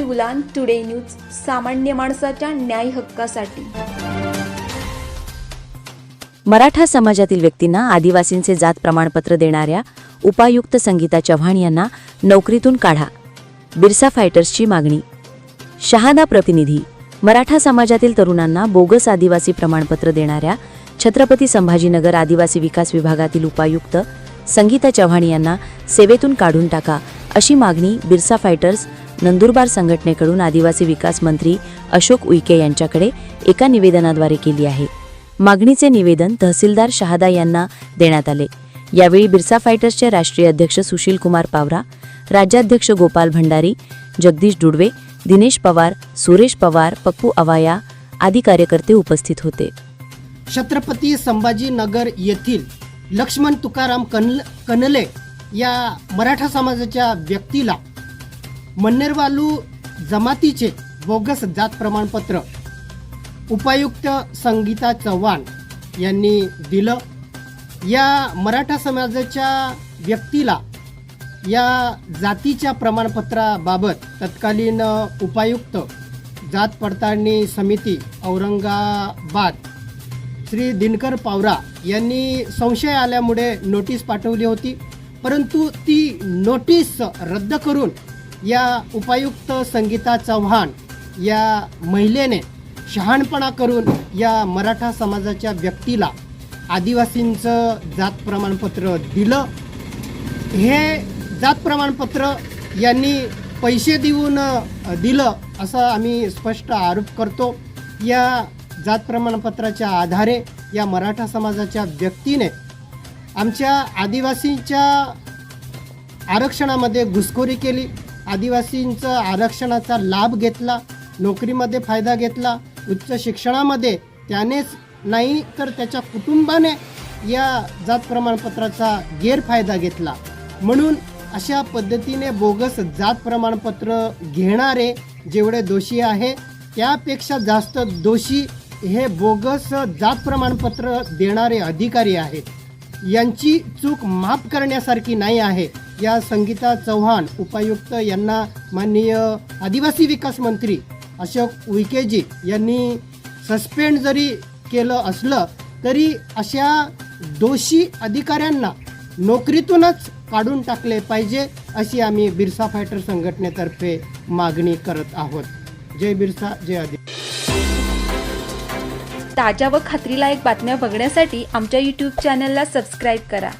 मी उलान today news सामान्य माणसाच्या न्याय हक्कासाठी. मराठा समाजातील व्यक्तींना आदिवासींचे जात प्रमाणपत्र देणाऱ्या उपायुक्त संगीता चव्हाण यांना नोकरीतून काढा. बिरसा फायटर्सची मागणी. शहादा प्रतिनिधी. मराठा समाजातील तरुणांना बोगस आदिवासी प्रमाणपत्र देणाऱ्या छत्रपती संभाजीनगर आदिवासी विकास विभागातील उपायुक्त संगीता चव्हाण यांना सेवेतून काढून टाका अशी मागणी बिरसा फायटर्स नंदुरबार संघटनेकडून आदिवासी विकास मंत्री अशोक उईके यांच्याकडे एका निवेदनाद्वारे केली आहे. मागणीचे निवेदन तहसीलदार शहादा यांना देण्यात आले. यावेळी बिरसा फायटर्सचे राष्ट्रीय अध्यक्ष सुशील कुमार पावरा राज्याध्यक्ष गोपाल भंडारी जगदीश डुडवे दिनेश पवार सुरेश पवार पप्पू अवाया आदी कार्यकर्ते उपस्थित होते. छत्रपती संभाजीनगर येथील लक्ष्मण तुकाराम कन कनले या मराठा समाजाच्या व्यक्तीला मन्नेरवालू जमातीचे बोगस जात प्रमाणपत्र. उपायुक्त संगीता चव्हाण यांनी दिलं. या मराठा समाजाच्या व्यक्तीला या जातीच्या प्रमाणपत्राबाबत तत्कालीन उपायुक्त जात पडताळणी समिती औरंगाबाद श्री दिनकर पावरा यांनी संशय आल्यामुळे नोटीस पाठवली होती. परंतु ती नोटीस रद्द करून या उपायुक्त संगीता चव्हाण या महिलेने शहाणपणा करून या मराठा समाजाच्या व्यक्तीला आदिवासींचं जात प्रमाणपत्र दिलं. हे जात प्रमाणपत्र यांनी पैसे देऊन दिलं असं आम्ही स्पष्ट आरोप करतो. या जात प्रमाणपत्राच्या आधारे या मराठा समाजाच्या व्यक्तीने आमच्या आदिवासींच्या आरक्षणामध्ये घुसखोरी केली. आदिवासींचं आरक्षणाचा लाभ घेतला नोकरीमध्ये फायदा घेतला उच्च शिक्षणामध्ये. त्यानेच नाही तर त्याच्या कुटुंबाने या जात प्रमाणपत्राचा गैरफायदा घेतला. म्हणून अशा पद्धतीने बोगस जात प्रमाणपत्र घेणारे जेवढे दोषी आहे त्यापेक्षा जास्त दोषी हे बोगस जात प्रमाणपत्र देणारे अधिकारी आहेत. यांची चूक माफ करण्यासारखी नाही आहे. या संगीता चव्हाण उपायुक्त यांना माननीय आदिवासी विकास मंत्री अशोक उईकेजी यांनी सस्पेंड जरी केलं असलं तरी अशा दोषी अधिकाऱ्यांना नोकरीतूनच काढून टाकले पाहिजे अशी आम्ही बिरसा फायटर संघटनेतर्फे मागणी करत आहोत. जय बिरसा जय आदिवासी. ताज्या व खात्रीलायक बातम्या बघण्यासाठी आमच्या यूट्यूब चॅनलला सबस्क्राईब करा.